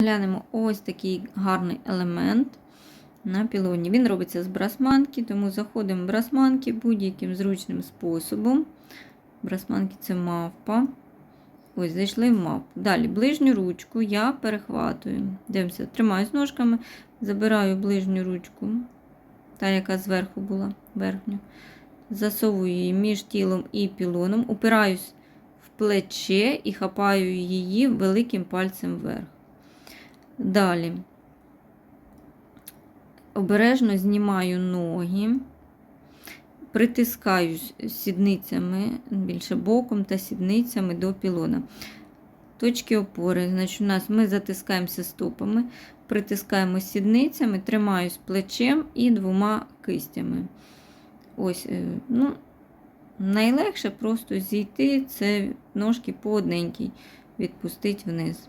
Глянемо ось такий гарний елемент на пілоні. Він робиться з брасманки, тому заходимо в брасманки будь-яким зручним способом. Брасманки це мавпа. Ось, зайшли в мавпу. Далі ближню ручку я перехватую. Дивимося, тримаюсь ножками, забираю ближню ручку, та, яка зверху була, верхню. Засовую її між тілом і пілоном, упираюсь в плече і хапаю її великим пальцем вверх. Далі обережно знімаю ноги, притискаю сідницями більше боком та сідницями до пілона. Точки опори. Значить, у нас ми затискаємося стопами, притискаємо сідницями, тримаюсь плечем і двома кистями. Ось, е, ну, найлегше просто зійти це ножки по одненькій, відпустити вниз.